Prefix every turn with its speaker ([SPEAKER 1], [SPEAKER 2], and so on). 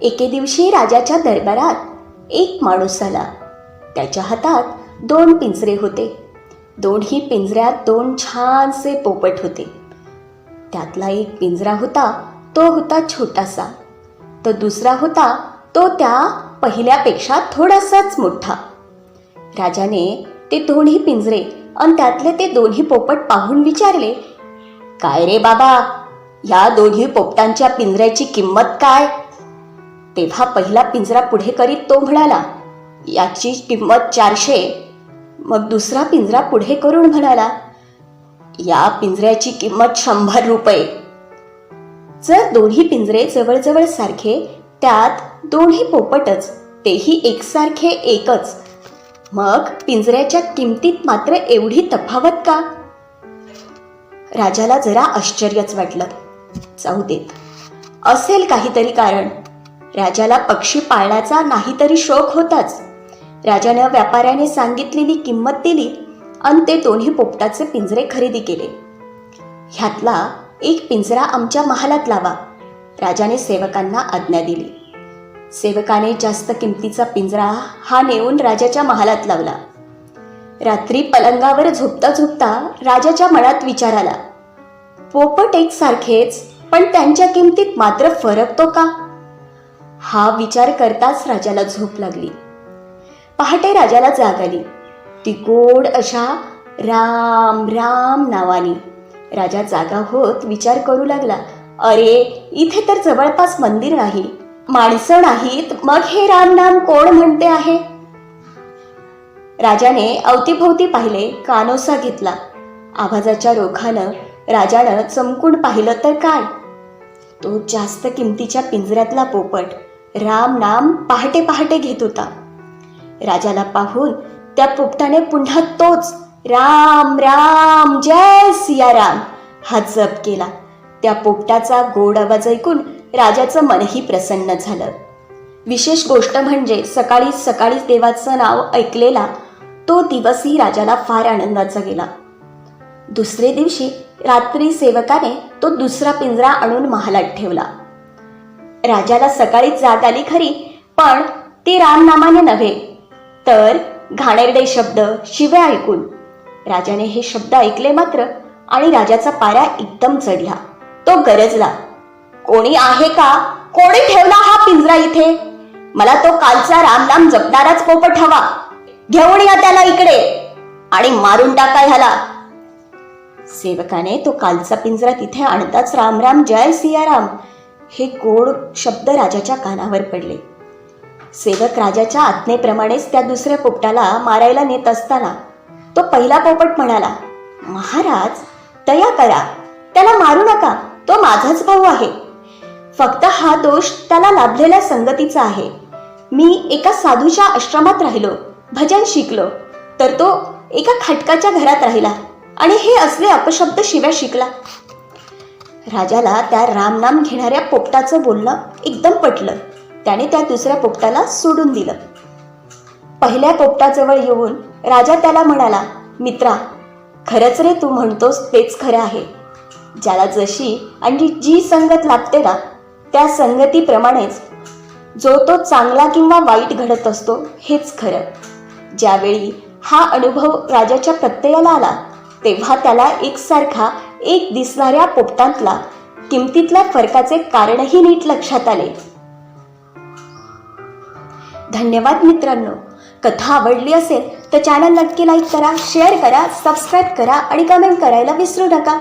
[SPEAKER 1] एके दिवशी राजाच्या दरबारात एक माणूस आला त्याच्या हातात दोन पिंजरे होते. दोन्ही पिंजऱ्यात दोन छानसे पोपट होते. त्यातला एक पिंजरा होता तो होता छोटासा. तर दुसरा होता तो त्या पहिल्यापेक्षा थोडासाच मोठा. राजाने ते दोन्ही पिंजरे आणि त्यातले ते दोन्ही पोपट पाहून विचारले काय रे बाबा या दोन्ही पोपटांच्या पिंजऱ्याची किंमत काय? तेव्हा पहिला पिंजरा पुढे करीत तो म्हणाला याची किंमत चारशे. मग दुसरा पिंजरा पुढे करून म्हणाला या पिंजऱ्याची किंमत शंभर रुपये. जर दोन्ही पिंजरे जवळजवळ सारखे त्यात दोन्ही पोपटच तेही एकसारखे एकच मग पिंजऱ्याच्या किमतीत मात्र एवढी तफावत का? राजाला जरा आश्चर्यच वाटलं. जाऊ देत. असेल काहीतरी कारण. राजाला पक्षी पाळण्याचा नाहीतरी शौक होताच. राजानं व्यापाऱ्याने सांगितलेली किंमत दिली आणि ते दोन्ही पोपटाचे पिंजरे खरेदी केले. ह्यातला एक पिंजरा आमच्या महालात लावा. राजाने सेवकांना आज्ञा दिली. सेवकाने जास्त किमतीचा पिंजरा हा नेऊन राजाच्या महालात लावला. रात्री पलंगावर झोपता झोपता राजाच्या मनात विचार आला. पोपट एकसारखेच पण त्यांच्या किमतीत मात्र फरक तो का? हा विचार करताच राजाला झोप लागली. पहाटे राजाला जाग आली. ती गोड अशा राम राम नावानी. राजा जागा होत विचार करू लागला. अरे इथे तर जवळपास मंदिर नाही. माणसं नाहीत मग हे राम नाम कोण म्हणते आहे? राजाने अवतीभोवती पाहिले कानोसा घेतला. आवाजाच्या रोखानं राजानं चमकून पाहिलं तर काय? तो जास्त किमतीच्या पिंजऱ्यातला पोपट राम नाम पहाटे पहाटे घेत होता. राजाला पाहून त्या पोपटाने पुन्हा तोच राम राम जय सियाराम हा जप केला. त्या पोपटाचा गोड आवाज ऐकून राजाचं मनही प्रसन्न झालं. विशेष गोष्ट म्हणजे सकाळी सकाळी देवाचं नाव ऐकलेला तो दिवसही राजाला फार आनंदाचा गेला. दुसरे दिवशी रात्री सेवकाने तो दुसरा पिंजरा आणून महालात ठेवला. राजाला सकाळीच जात आली खरी पण ती रामनामाने नव्हे. तर घाणेरडे शब्द शिव्या ऐकून. राजाने हे शब्द ऐकले मात्र आणि राजाचा पारा एकदम चढला. तो गरजला कोणी आहे का? कोणी ठेवला हा पिंजरा इथे? मला तो कालचा रामनाम जपणाराच पोपट हवा. घेऊन या त्याला इकडे. आणि मारून टाका ह्याला. सेवकाने तो कालचा पिंजरा तिथे आणताच रामराम जय सियाराम हे गोड शब्द राजाच्या कानावर पडले. सेवक राजाच्या आज्ञेप्रमाणेच त्या दुसऱ्या पोपटाला मारायला नेत असताना तो पहिला पोपट म्हणाला महाराज दया करा त्याला मारू नका तो माझाच भाऊ आहे. फक्त हा दोष त्याला लाभलेल्या संगतीचा आहे. मी एका साधूच्या आश्रमात राहिलो भजन शिकलो तर तो एका खटकाच्या घरात राहिला. आणि हे असले अपशब्द शिव्या शिकला. राजाला त्या रामनाम घेणाऱ्या पोपटाचं बोलणं एकदम पटलं. त्याने त्या दुसऱ्या पोपटाला सोडून दिलं. पहिल्या पोपटाजवळ येऊन राजा त्याला म्हणाला मित्रा खरंच रे तू म्हणतोस तेच खरं आहे. ज्याला जशी आणि जी संगत लागते ना त्या संगतीप्रमाणेच जो तो चांगला किंवा वाईट घडत असतो हेच खरं. ज्यावेळी हा अनुभव राजाच्या प्रत्ययाला आला तेव्हा त्याला एकसारखा एक दिसणाऱ्या पोपटांतला किमतीतल्या फरकाचे कारणही नीट लक्षात आले. धन्यवाद मित्रांनो. कथा आवडली असेल तर चॅनल नक्की लाईक करा शेअर करा सबस्क्राईब करा आणि कमेंट करायला विसरू नका.